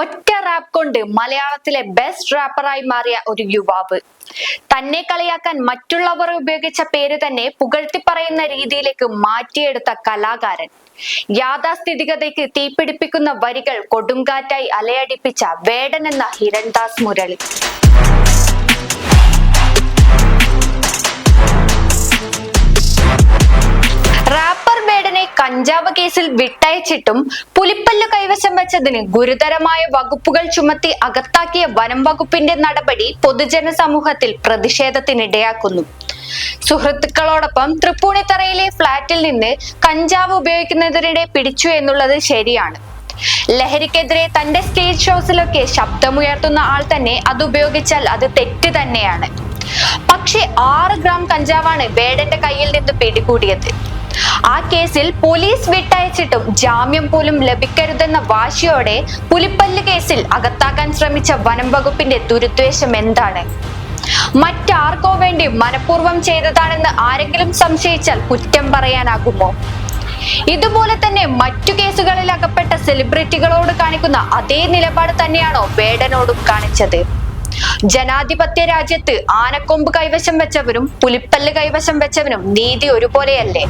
ഒറ്റ റാപ്പ് കൊണ്ട് മലയാളത്തിലെ ബെസ്റ്റ് റാപ്പറായി മാറിയ ഒരു യുവാവ്. തന്നെ കളിയാക്കാൻ മറ്റുള്ളവർ ഉപയോഗിച്ച പേര് തന്നെ പുകഴ്ത്തി പറയുന്ന രീതിയിലേക്ക് മാറ്റിയെടുത്ത കലാകാരൻ. യാഥാസ്ഥിതികതയ്ക്ക് തീപിടിപ്പിക്കുന്ന വരികൾ കൊടുങ്കാറ്റായി അലയടിപ്പിച്ച വേടൻ എന്ന ഹിരൺദാസ് മുരളി. കഞ്ചാവ് കേസിൽ വിട്ടയച്ചിട്ടും പുലിപ്പല്ല് കൈവശം വെച്ചതിന് ഗുരുതരമായ വകുപ്പുകൾ ചുമത്തി അകത്താക്കിയ വനം വകുപ്പിന്റെ നടപടി പൊതുജന സമൂഹത്തിൽ പ്രതിഷേധത്തിനിടയാക്കുന്നു. സുഹൃത്തുക്കളോടൊപ്പം തൃപ്പൂണിത്തറയിലെ ഫ്ളാറ്റിൽ നിന്ന് കഞ്ചാവ് ഉപയോഗിക്കുന്നതിനിടെ പിടിച്ചു എന്നുള്ളത് ശരിയാണ്. ലഹരിക്കെതിരെ തന്റെ സ്റ്റേജ് ഷോസിലൊക്കെ ശബ്ദമുയർത്തുന്ന ആൾ തന്നെ അത് ഉപയോഗിച്ചാൽ അത് തെറ്റ് തന്നെയാണ്. പക്ഷെ ആറ് ഗ്രാം കഞ്ചാവാണ് വേടന്റെ കയ്യിൽ നിന്ന് പിടികൂടിയത്. ആ കേസിൽ പോലീസ് വിട്ടയച്ചിട്ടും ജാമ്യം പോലും ലഭിക്കരുതെന്ന വാശിയോടെ പുലിപ്പല്ല് കേസിൽ അകത്താക്കാൻ ശ്രമിച്ച വനം വകുപ്പിന്റെ ദുരുദ്ദേശം എന്താണ്? മറ്റാർക്കോ വേണ്ടി മനഃപൂർവം ചെയ്തതാണെന്ന് ആരെങ്കിലും സംശയിച്ചാൽ കുറ്റം പറയാനാകുമോ? ഇതുപോലെ തന്നെ മറ്റു കേസുകളിൽ അകപ്പെട്ട സെലിബ്രിറ്റികളോട് കാണിക്കുന്ന അതേ നിലപാട് തന്നെയാണോ വേടനോടും കാണിച്ചത്? ജനാധിപത്യ രാജ്യത്ത് ആനക്കൊമ്പ് കൈവശം വെച്ചവരും പുലിപ്പല്ല് കൈവശം വെച്ചവനും നീതി ഒരുപോലെയല്ലേ?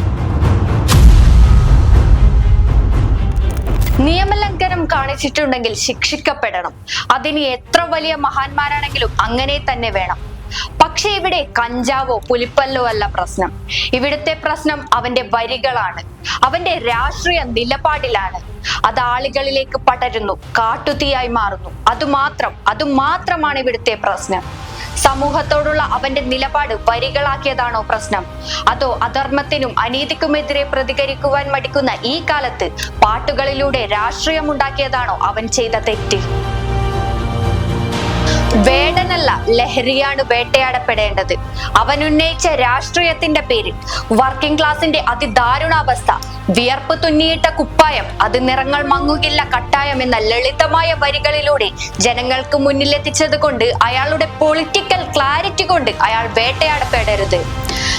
നിയമലംഘനം കാണിച്ചിട്ടുണ്ടെങ്കിൽ ശിക്ഷിക്കപ്പെടണം. അതിന് എത്ര വലിയ മഹാന്മാരാണെങ്കിലും അങ്ങനെ തന്നെ വേണം. പക്ഷെ ഇവിടെ കഞ്ചാവോ പുലിപ്പല്ലോ അല്ല പ്രശ്നം. ഇവിടുത്തെ പ്രശ്നം അവന്റെ വരികളാണ്. അവന്റെ രാഷ്ട്രീയ നിലപാടിലാണ്. അത് ആളുകളിലേക്ക് പടരുന്നു കാട്ടുതീയായി മാറുന്നു. അതുമാത്രം അതുമാത്രമാണ് ഇവിടുത്തെ പ്രശ്നം. സമൂഹത്തോടുള്ള അവന്റെ നിലപാട് വരികളാക്കിയതാണോ പ്രശ്നം? അതോ അധർമ്മത്തിനും അനീതിക്കുമെതിരെ പ്രതികരിക്കുവാൻ മടിക്കുന്ന ഈ കാലത്ത് പാട്ടുകളിലൂടെ രാഷ്ട്രീയമുണ്ടാക്കിയതാണോ അവൻ ചെയ്ത തെറ്റ്? വേടനല്ല ലഹരിയാണ് വേട്ടയാടപ്പെടേണ്ടത്. അവൻ ഉന്നയിച്ച രാഷ്ട്രീയത്തിന്റെ പേരിൽ. വർക്കിംഗ് ക്ലാസിന്റെ അതിദാരുണാവസ്ഥ. വിയർപ്പ് തുന്നിയിട്ട കുപ്പായം. അത് നിറങ്ങൾ മങ്ങുകില്ല കട്ടായം എന്ന ലളിതമായ വരികളിലൂടെ ജനങ്ങൾക്ക് മുന്നിലെത്തിച്ചത് കൊണ്ട് അയാളുടെ പൊളിറ്റിക്കൽ ക്ലാരിറ്റി കൊണ്ട് അയാൾ വേട്ടയാടപ്പെടരുത്.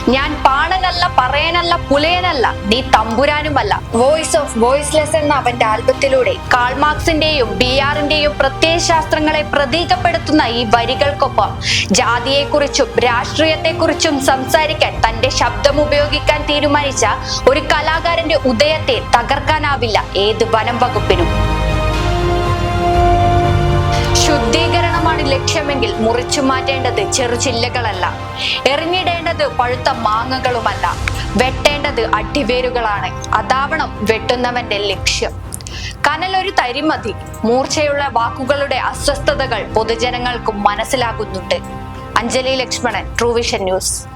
ഞാൻ പാണനല്ല പറയനല്ല പുലയനല്ല നീ തമ്പുരാനുമല്ല. വോയിസ് ഓഫ് വോയിസ്ലെസ് എന്ന അവന്റെ ആൽബത്തിലൂടെ കാൾമാർക്സിന്റെയും ബി ആറിന്റെയും പ്രത്യയശാസ്ത്രങ്ങളെ പ്രതീകപ്പെടുത്തുന്ന ഈ വരികൾക്കൊപ്പം ജാതിയെക്കുറിച്ചും രാഷ്ട്രീയത്തെക്കുറിച്ചും സംസാരിക്കാൻ തന്റെ ശബ്ദം ഉപയോഗിക്കാൻ തീരുമാനിച്ച ഒരു കലാകാരന്റെ ഉദയത്തെ തകർക്കാനാവില്ല ഏത് വനം വകുപ്പിനും. ശുദ്ധീകരണമാണ് ലക്ഷ്യമെങ്കിൽ മുറിച്ചു മാറ്റേണ്ടത് ചെറുചില്ലകളല്ല എറിഞ്ഞിടേണ്ടത് പഴുത്ത മാങ്ങകളുമല്ല. വെട്ടേണ്ടത് അടിവേരുകളാണ്. അതാവണം വെട്ടുന്നവന്റെ ലക്ഷ്യം. കനലൊരു തരിമതി. മൂർച്ചയുള്ള വാക്കുകളുടെ അസ്വസ്ഥതകൾ പൊതുജനങ്ങൾക്കും മനസ്സിലാകുന്നുണ്ട്. അഞ്ജലി ലക്ഷ്മണൻ ട്രൂവിഷൻ ന്യൂസ്